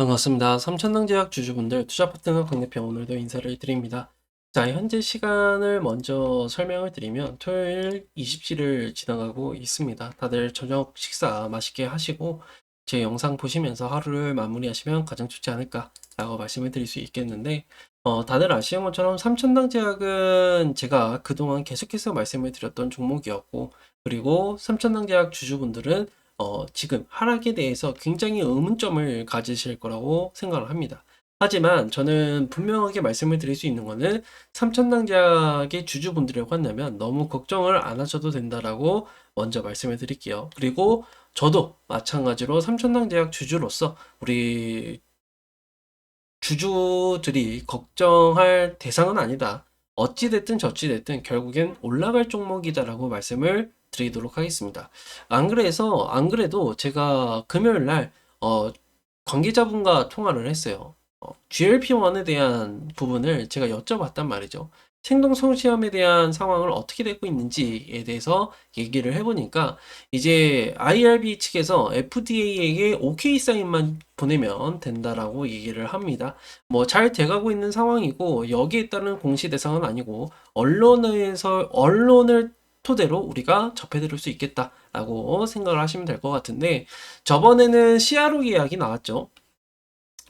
반갑습니다. 삼천당제약 주주분들, 투자파트너 강대표 오늘도 인사를 드립니다. 자, 현재 시간을 먼저 설명을 드리면 토요일 20시를 지나가고 있습니다. 다들 저녁 식사 맛있게 하시고 제 영상 보시면서 하루를 마무리하시면 가장 좋지 않을까라고 말씀을 드릴 수 있겠는데 어, 다들 아시는 것처럼 삼천당제약은 제가 그동안 계속해서 말씀을 드렸던 종목이었고 그리고 삼천당제약 주주분들은 어, 지금 하락에 대해서 굉장히 의문점을 가지실 거라고 생각을 합니다. 하지만 저는 분명하게 말씀을 드릴 수 있는 거는 삼천당제약의 주주분들에 관하면 너무 걱정을 안 하셔도 된다라고 먼저 말씀을 드릴게요. 그리고 저도 마찬가지로 삼천당제약 주주로서 우리 주주들이 걱정할 대상은 아니다. 어찌됐든 저찌됐든 결국엔 올라갈 종목이다라고 말씀을 드리도록 하겠습니다. 안 그래서, 안 그래도 제가 금요일 날, 어, 관계자분과 통화를 했어요. 어, GLP-1에 대한 부분을 제가 여쭤봤단 말이죠. 생동 성 시험에 대한 상황을 어떻게 되고 있는지에 대해서 얘기를 해보니까 이제 IRB 측에서 FDA에게 OK 사인만 보내면 된다라고 얘기를 합니다. 뭐 잘 돼가고 있는 상황이고 여기에 따른 공시 대상은 아니고 언론에서 언론을 토대로 우리가 접해드릴 수 있겠다라고 생각을 하시면 될 것 같은데 저번에는 CRO 계약이 나왔죠.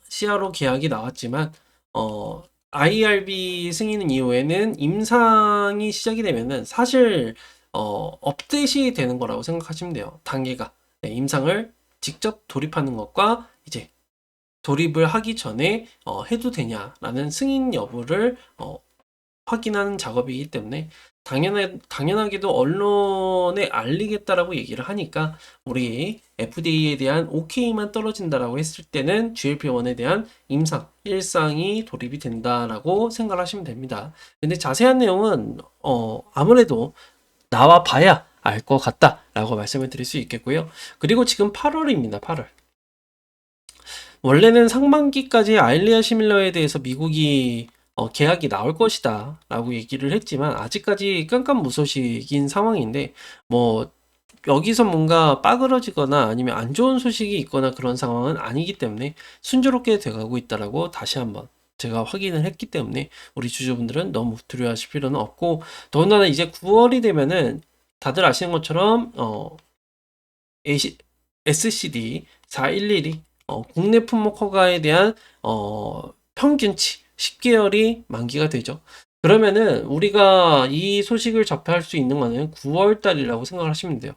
CRO 계약이 나왔지만 어 IRB 승인 이후에는 임상이 시작이 되면은 사실 어 업데이트이 되는 거라고 생각하시면 돼요. 단계가 네, 임상을 직접 돌입하는 것과 이제 돌입을 하기 전에 어, 해도 되냐라는 승인 여부를 어, 확인하는 작업이기 때문에 당연하, 당연하게도 언론에 알리겠다라고 얘기를 하니까 우리 FDA에 대한 OK만 떨어진다라고 했을 때는 GLP-1에 대한 임상, 일상이 돌입이 된다라고 생각을 하시면 됩니다. 근데 자세한 내용은 어, 아무래도 나와 봐야 알 것 같다라고 말씀을 드릴 수 있겠고요. 그리고 지금 8월입니다. 8월. 원래는 상반기까지 아일리아 시밀러에 대해서 미국이 어, 계약이 나올 것이다 라고 얘기를 했지만 아직까지 깜깜무소식인 상황인데 뭐 여기서 뭔가 빠그러지거나 아니면 안 좋은 소식이 있거나 그런 상황은 아니기 때문에 순조롭게 돼가고 있다라고 다시 한번 제가 확인을 했기 때문에 우리 주주분들은 너무 두려워하실 필요는 없고 더군다나 이제 9월이 되면은 다들 아시는 것처럼 어 SCD 4112 어, 국내 품목 허가에 대한 어 평균치 10개월이 만기가 되죠. 그러면은 우리가 이 소식을 접할 수 있는 거는 9월 달이라고 생각을 하시면 돼요.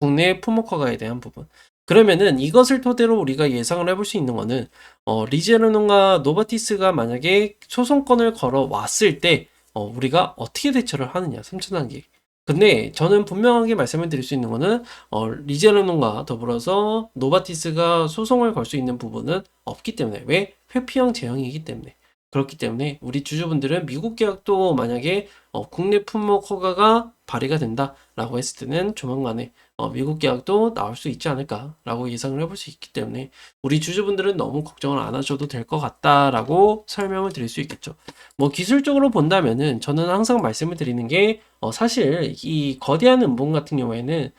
국내 품목허가에 대한 부분. 그러면은 이것을 토대로 우리가 예상을 해볼 수 있는 거는 어, 리제르논과 노바티스가 만약에 소송권을 걸어 왔을 때 어, 우리가 어떻게 대처를 하느냐 3천 단계. 근데 저는 분명하게 말씀을 드릴 수 있는 거는 어, 리제르논과 더불어서 노바티스가 소송을 걸 수 있는 부분은 없기 때문에 왜 회피형 제형이기 때문에 그렇기 때문에 우리 주주분들은 미국 계약도 만약에 어, 국내 품목 허가가 발의가 된다라고 했을 때는 조만간에 어, 미국 계약도 나올 수 있지 않을까라고 예상을 해볼 수 있기 때문에 우리 주주분들은 너무 걱정을 안 하셔도 될 것 같다라고 설명을 드릴 수 있겠죠. 뭐 기술적으로 본다면은 저는 항상 말씀을 드리는 게 어, 사실 이 거대한 음봉 같은 경우에는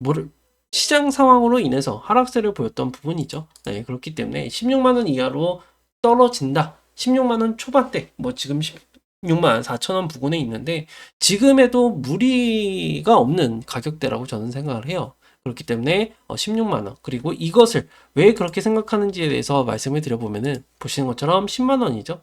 뭐를 시장 상황으로 인해서 하락세를 보였던 부분이죠. 네, 그렇기 때문에 16만 원 이하로 떨어진다. 16만 원 초반대, 뭐 지금 16만 4천 원 부근에 있는데 지금에도 무리가 없는 가격대라고 저는 생각을 해요. 그렇기 때문에 16만 어, 원 그리고 이것을 왜 그렇게 생각하는지에 대해서 말씀을 드려보면은 보시는 것처럼 10만 원이죠.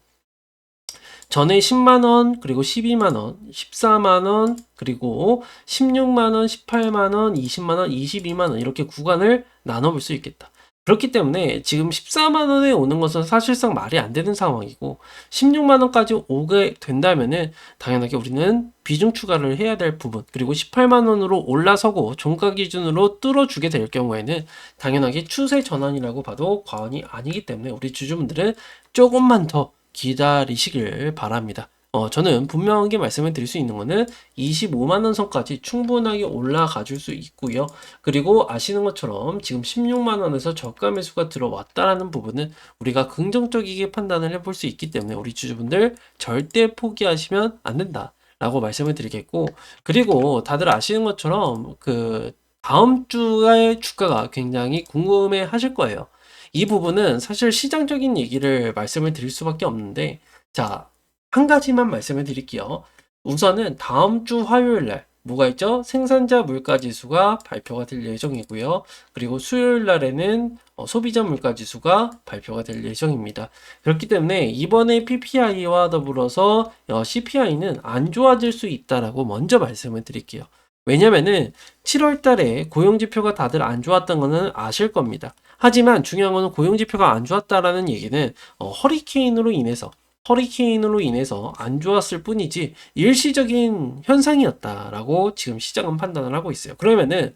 전에 10만 원 그리고 12만 원, 14만 원 그리고 16만 원, 18만 원, 20만 원, 22만 원 이렇게 구간을 나눠볼 수 있겠다. 그렇기 때문에 지금 14만 원에 오는 것은 사실상 말이 안 되는 상황이고 16만 원까지 오게 된다면은 당연하게 우리는 비중 추가를 해야 될 부분 그리고 18만 원으로 올라서고 종가 기준으로 뚫어주게 될 경우에는 당연하게 추세 전환이라고 봐도 과언이 아니기 때문에 우리 주주분들은 조금만 더 기다리시길 바랍니다. 어, 저는 분명하게 말씀을 드릴 수 있는 거는 25만원 선까지 충분하게 올라가 줄 수 있고요. 그리고 아시는 것처럼 지금 16만원에서 저가 매수가 들어왔다라는 부분은 우리가 긍정적이게 판단을 해볼 수 있기 때문에 우리 주주분들 절대 포기하시면 안 된다. 라고 말씀을 드리겠고, 그리고 다들 아시는 것처럼 그 다음 주의 주가가 굉장히 궁금해 하실 거예요. 이 부분은 사실 시장적인 얘기를 말씀을 드릴 수밖에 없는데, 자, 한 가지만 말씀을 드릴게요. 우선은 다음 주 화요일 날, 뭐가 있죠? 생산자 물가 지수가 발표가 될 예정이고요. 그리고 수요일 날에는 어, 소비자 물가 지수가 발표가 될 예정입니다. 그렇기 때문에 이번에 PPI와 더불어서 어, CPI는 안 좋아질 수 있다라고 먼저 말씀을 드릴게요. 왜냐면은 7월 달에 고용 지표가 다들 안 좋았던 거는 아실 겁니다. 하지만 중요한 거는 고용 지표가 안 좋았다라는 얘기는 어, 허리케인으로 인해서 허리케인으로 인해서 안 좋았을 뿐이지 일시적인 현상이었다라고 지금 시장은 판단을 하고 있어요. 그러면은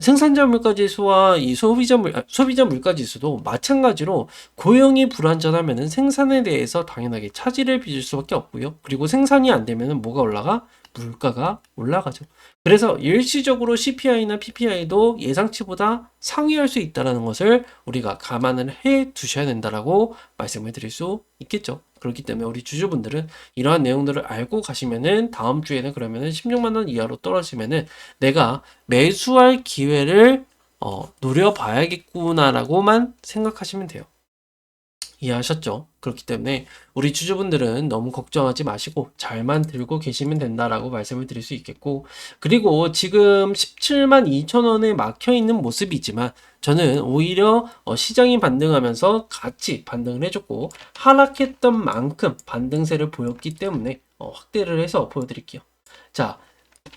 생산자 물가 지수와 이 소비자 물 아, 소비자 물가 지수도 마찬가지로 고용이 불안전하면은 생산에 대해서 당연하게 차질을 빚을 수밖에 없고요. 그리고 생산이 안 되면은 뭐가 올라가? 물가가 올라가죠. 그래서 일시적으로 CPI나 PPI도 예상치보다 상회할 수 있다는 것을 우리가 감안을 해 두셔야 된다라고 말씀을 드릴 수 있겠죠. 그렇기 때문에 우리 주주분들은 이러한 내용들을 알고 가시면은 다음 주에는 그러면은 16만 원 이하로 떨어지면은 내가 매수할 기회를 어, 노려봐야겠구나라고만 생각하시면 돼요. 이해하셨죠? 그렇기 때문에 우리 주주분들은 너무 걱정하지 마시고 잘만 들고 계시면 된다라고 말씀을 드릴 수 있겠고 그리고 지금 17만 2천 원에 막혀 있는 모습이지만 저는 오히려 어, 시장이 반등하면서 같이 반등을 해줬고 하락했던 만큼 반등세를 보였기 때문에 어, 확대를 해서 보여드릴게요. 자,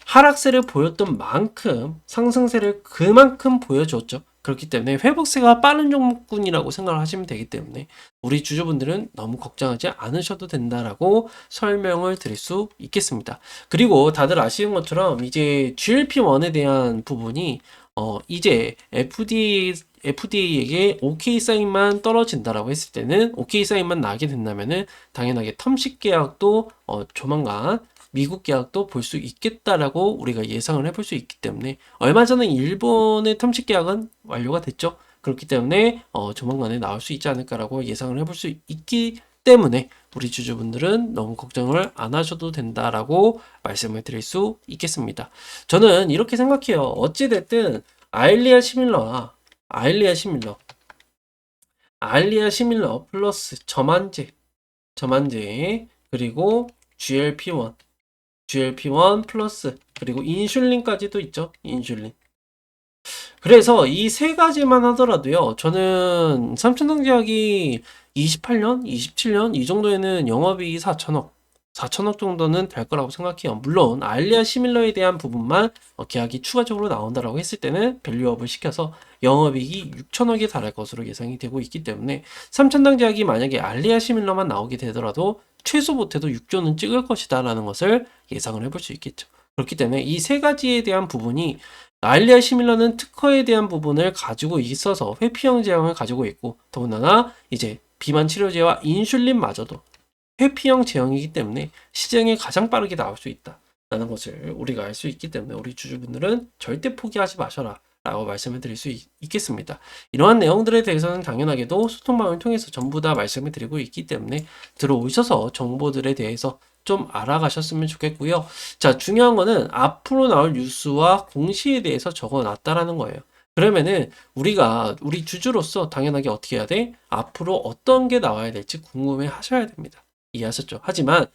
하락세를 보였던 만큼 상승세를 그만큼 보여줬죠. 그렇기 때문에 회복세가 빠른 종목군이라고 생각을 하시면 되기 때문에 우리 주주분들은 너무 걱정하지 않으셔도 된다라고 설명을 드릴 수 있겠습니다. 그리고 다들 아시는 것처럼 이제 GLP-1에 대한 부분이 어 이제 FDA FDA에게 OK 사인만 떨어진다라고 했을 때는 OK 사인만 나게 된다면은 당연하게 텀식 계약도 어 조만간 미국 계약도 볼 수 있겠다라고 우리가 예상을 해볼 수 있기 때문에 얼마 전에 일본의 텀식 계약은 완료가 됐죠. 그렇기 때문에 어, 조만간에 나올 수 있지 않을까라고 예상을 해볼 수 있기 때문에 우리 주주분들은 너무 걱정을 안 하셔도 된다라고 말씀을 드릴 수 있겠습니다. 저는 이렇게 생각해요. 어찌됐든 아일리아 시밀러와 아일리아 시밀러 아일리아 시밀러 플러스 저만제 저만제 그리고 GLP-1 GLP-1 플러스 그리고 인슐린까지도 있죠. 인슐린. 그래서 이 세 가지만 하더라도요. 저는 삼천당제약이 28년, 27년 이 정도에는 영업이익이 4천억, 4천억 정도는 될 거라고 생각해요. 물론 알리아 시밀러에 대한 부분만 어, 계약이 추가적으로 나온다라고 했을 때는 밸류업을 시켜서 영업이익이 6천억에 달할 것으로 예상이 되고 있기 때문에 삼천당 제약이 만약에 알리아 시밀러만 나오게 되더라도 최소 못해도 6조는 찍을 것이다라는 것을 예상을 해볼 수 있겠죠. 그렇기 때문에 이 세 가지에 대한 부분이 알리아 시밀러는 특허에 대한 부분을 가지고 있어서 회피형 제형을 가지고 있고 더군다나 이제 비만 치료제와 인슐린마저도 회피형 제형이기 때문에 시장에 가장 빠르게 나올 수 있다라는 것을 우리가 알 수 있기 때문에 우리 주주분들은 절대 포기하지 마셔라. 라고 말씀을 드릴 수 있, 겠습니다 이러한 내용들에 대해서는 당연하게도 소통방을 통해서 전부 다 말씀을 드리고 있기 때문에 들어오셔서 정보들에 대해서 좀 알아가셨으면 좋겠고요. 자, 중요한 거는 앞으로 나올 뉴스와 공시에 대해서 적어 놨다라는 거예요. 그러면은 우리가 우리 주주로서 당연하게 어떻게 해야 돼? 앞으로 어떤 게 나와야 될지 궁금해 하셔야 됩니다. 이해하셨죠? 하지만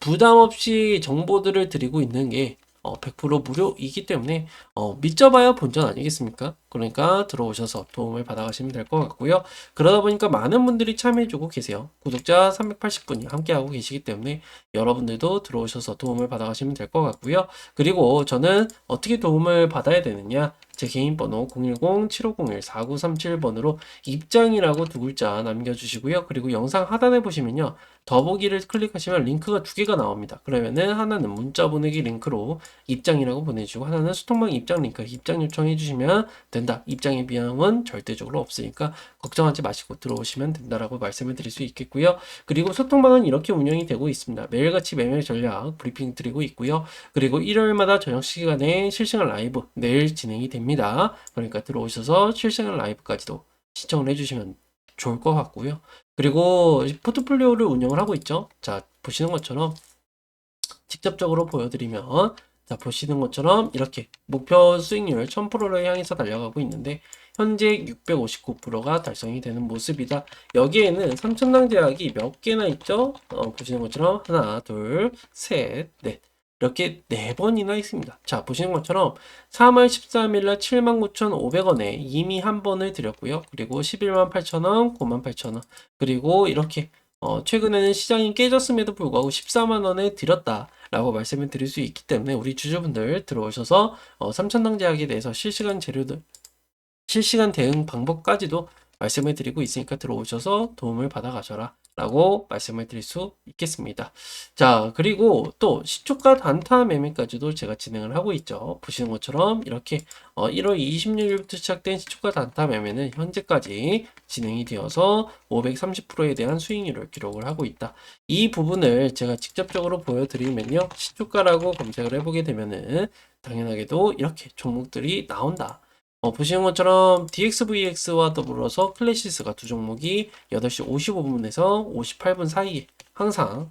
부담 없이 정보들을 드리고 있는 게 어, 100% 무료이기 때문에 어, 믿져봐야 본전 아니겠습니까? 그러니까 들어오셔서 도움을 받아가시면 될 것 같고요. 그러다 보니까 많은 분들이 참여해주고 계세요. 구독자 380분이 함께하고 계시기 때문에 여러분들도 들어오셔서 도움을 받아가시면 될 것 같고요. 그리고 저는 어떻게 도움을 받아야 되느냐? 제 개인 번호 010-7501-4937번으로 입장이라고 두 글자 남겨주시고요. 그리고 영상 하단에 보시면요. 더보기를 클릭하시면 링크가 두 개가 나옵니다. 그러면은 하나는 문자 보내기 링크로 입장이라고 보내주고 하나는 수통방 입장 링크 입장 요청해 주시면 된다. 입장의 비용은 절대적으로 없으니까 걱정하지 마시고 들어오시면 된다라고 말씀을 드릴 수 있겠고요. 그리고 소통방은 이렇게 운영이 되고 있습니다. 매일같이 매매 전략 브리핑 드리고 있고요. 그리고 일요일마다 저녁 시간에 실시간 라이브 내일 진행이 됩니다. 그러니까 들어오셔서 실시간 라이브까지도 시청을 해주시면 좋을 것 같고요. 그리고 포트폴리오를 운영을 하고 있죠. 자, 보시는 것처럼 직접적으로 보여드리면 자, 보시는 것처럼 이렇게 목표 수익률 1000%를 향해서 달려가고 있는데 현재 659%가 달성이 되는 모습이다. 여기에는 삼천당 제약이 몇 개나 있죠? 어, 보시는 것처럼 하나, 둘, 셋, 넷. 이렇게 네 번이나 있습니다. 자, 보시는 것처럼 3월 13일 날 79,500원에 이미 한 번을 드렸고요. 그리고 11만 8천원, 9만 8천원. 그리고 이렇게 어, 최근에는 시장이 깨졌음에도 불구하고 14만 원에 드렸다라고 말씀을 드릴 수 있기 때문에 우리 주주분들 들어오셔서 어, 삼천당 제약에 대해서 실시간 재료들 실시간 대응 방법까지도 말씀을 드리고 있으니까 들어오셔서 도움을 받아 가셔라 라고 말씀을 드릴 수 있겠습니다. 자, 그리고 또 시초가 단타 매매까지도 제가 진행을 하고 있죠. 보시는 것처럼 이렇게 어, 1월 26일부터 시작된 시초가 단타 매매는 현재까지 진행이 되어서 530%에 대한 수익률을 기록을 하고 있다. 이 부분을 제가 직접적으로 보여드리면요. 시초가라고 검색을 해보게 되면은 당연하게도 이렇게 종목들이 나온다. 어, 보시는 것처럼 DXVX와 더불어서 클래시스가 두 종목이 8시 55분에서 58분 사이에 항상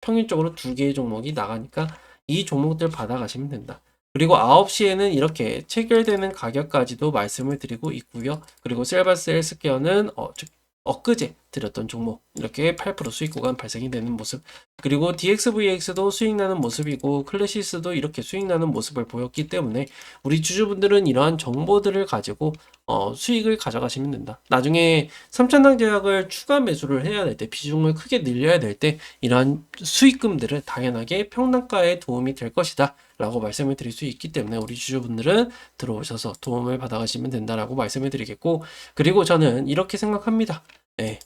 평균적으로 두 개의 종목이 나가니까 이 종목들 받아가시면 된다. 그리고 9시에는 이렇게 체결되는 가격까지도 말씀을 드리고 있고요. 그리고 셀바스 헬스케어는 어, 즉, 엊그제 드렸던 종목 이렇게 8% 수익 구간 발생이 되는 모습 그리고 DXVX도 수익 나는 모습이고 클래시스도 이렇게 수익 나는 모습을 보였기 때문에 우리 주주분들은 이러한 정보들을 가지고 어, 수익을 가져가시면 된다. 나중에 삼천당 제약을 추가 매수를 해야 될 때 비중을 크게 늘려야 될 때 이러한 수익금들을 당연하게 평단가에 도움이 될 것이다. 라고 말씀을 드릴 수 있기 때문에 우리 주주분들은 들어오셔서 도움을 받아가시면 된다라고 말씀을 드리겠고 그리고 저는 이렇게 생각합니다. 네.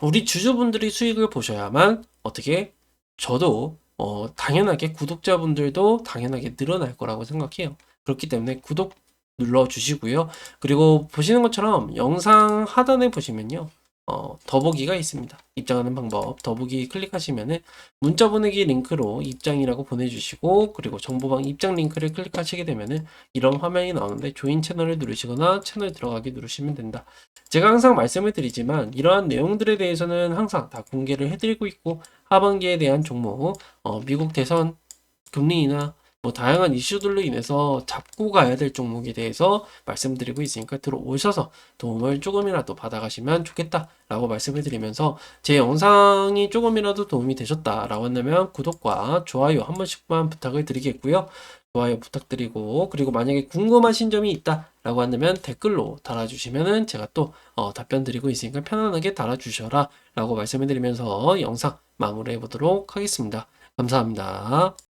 우리 주주분들이 수익을 보셔야만 어떻게 저도 어, 당연하게 구독자분들도 당연하게 늘어날 거라고 생각해요. 그렇기 때문에 구독 눌러 주시고요. 그리고 보시는 것처럼 영상 하단에 보시면요. 어, 더보기가 있습니다. 입장하는 방법. 더보기 클릭하시면은 문자 보내기 링크로 입장이라고 보내주시고 그리고 정보방 입장 링크를 클릭하시게 되면은 이런 화면이 나오는데 조인 채널을 누르시거나 채널 들어가기 누르시면 된다. 제가 항상 말씀을 드리지만 이러한 내용들에 대해서는 항상 다 공개를 해드리고 있고 하반기에 대한 종목, 어, 미국 대선 금리나 뭐 다양한 이슈들로 인해서 잡고 가야 될 종목에 대해서 말씀드리고 있으니까 들어오셔서 도움을 조금이라도 받아가시면 좋겠다라고 말씀을 드리면서 제 영상이 조금이라도 도움이 되셨다라고 한다면 구독과 좋아요 한 번씩만 부탁을 드리겠고요. 좋아요 부탁드리고 그리고 만약에 궁금하신 점이 있다라고 한다면 댓글로 달아주시면은 제가 또 어, 답변 드리고 있으니까 편안하게 달아주셔라 라고 말씀을 드리면서 영상 마무리해 보도록 하겠습니다. 감사합니다.